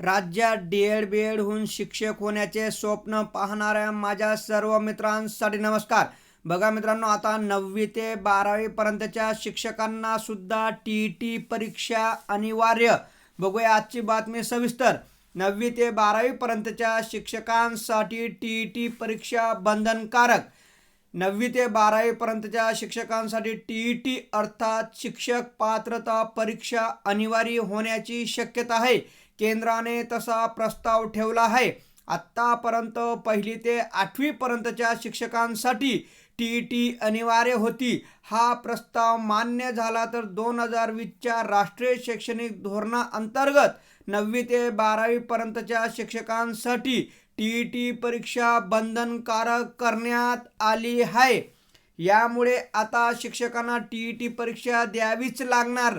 राज्यात D Ed B add होऊन शिक्षक होण्याचे स्वप्न पाहणाऱ्या माझ्या सर्व मित्रांसाठी नमस्कार. बघा मित्रांनो आता नववी ते बारावी पर्यंतच्या शिक्षकांना सुद्धा टी टी परीक्षा अनिवार्य. बघूया आजची बातमी सविस्तर. नववी ते बारावी पर्यंतच्या शिक्षकांसाठी टी टी परीक्षा बंधनकारक. नववी ते बारावी पर्यंतच्या शिक्षकांसाठी टी टी अर्थात शिक्षक पात्रता परीक्षा अनिवार्य होण्याची शक्यता आहे. केंद्राने तसा प्रस्ताव ठेवला आहे. आत्तापर्यंत पहिली ते आठवीपर्यंतच्या शिक्षकांसाठी टी टी अनिवार्य होती. हा प्रस्ताव मान्य झाला तर दोन हजार वीसच्या राष्ट्रीय शैक्षणिक धोरणाअंतर्गत नववी ते बारावीपर्यंतच्या शिक्षकांसाठी टी टी परीक्षा बंधनकारक करण्यात आली आहे. यामुळे आता शिक्षकांना टी टी परीक्षा द्यावीच लागणार.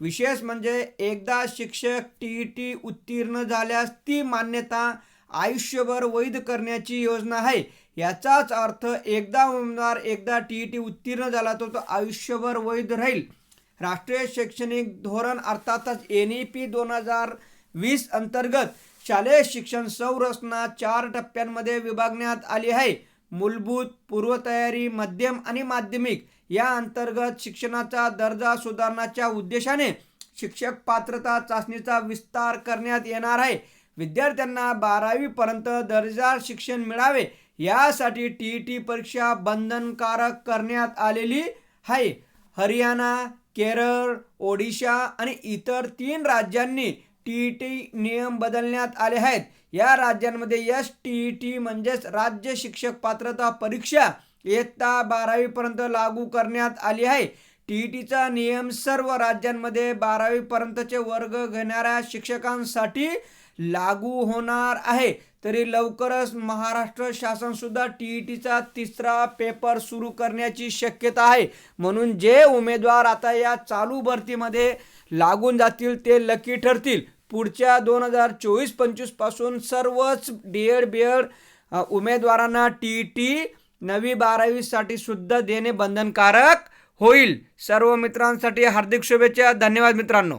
विशेष म्हणजे एकदा शिक्षक टी टी उत्तीर्ण झाल्यास ती मान्यता आयुष्यभर वैध करण्याची योजना आहे. याचाच अर्थ एकदा उमेदवार एकदा टी टी उत्तीर्ण झाला तर तो आयुष्यभर वैध राहील. राष्ट्रीय शैक्षणिक धोरण अर्थातच एन ई पी दोन हजार वीस अंतर्गत शालेय शिक्षण संरचना चार टप्प्यांमध्ये विभागण्यात आली आहे. मूलभूत पूर्वतयारी मध्यम आणि माध्यमिक या अंतर्गत शिक्षणाचा दर्जा सुधारण्याच्या उद्देशाने शिक्षक पात्रता चाचणीचा विस्तार करण्यात येणार आहे. विद्यार्थ्यांना बारावीपर्यंत दर्जा शिक्षण मिळावे यासाठी टी टी परीक्षा बंधनकारक करण्यात आलेली आहे. हरियाणा केरळ ओडिशा आणि इतर तीन राज्यांनी टी टी नियम बदलण्यात आले आहेत. या राज्यांमध्ये एस टी टी म्हणजेच राज्य शिक्षक पात्रता परीक्षा इयत्ता बारावीपर्यंत लागू करण्यात आली आहे. टी टीचा नियम सर्व राज्यांमध्ये बारावीपर्यंतचे वर्ग घेणाऱ्या शिक्षकांसाठी लागू होणार आहे. तरी लवकरच महाराष्ट्र शासनसुद्धा टी ई टीचा तिसरा पेपर सुरू करण्याची शक्यता आहे. म्हणून जे उमेदवार आता या चालू भरतीमध्ये लागून जातील ते लकी ठरतील. पुढच्या दोन हजार चोवीस पंचवीसपासून सर्वच डी एड बी एड उमेदवारांना टी टी नवी बारावीसाठी सुद्धा देणे बंधनकारक होईल. सर्व मित्रांसाठी हार्दिक शुभेच्छा. धन्यवाद मित्रांनो.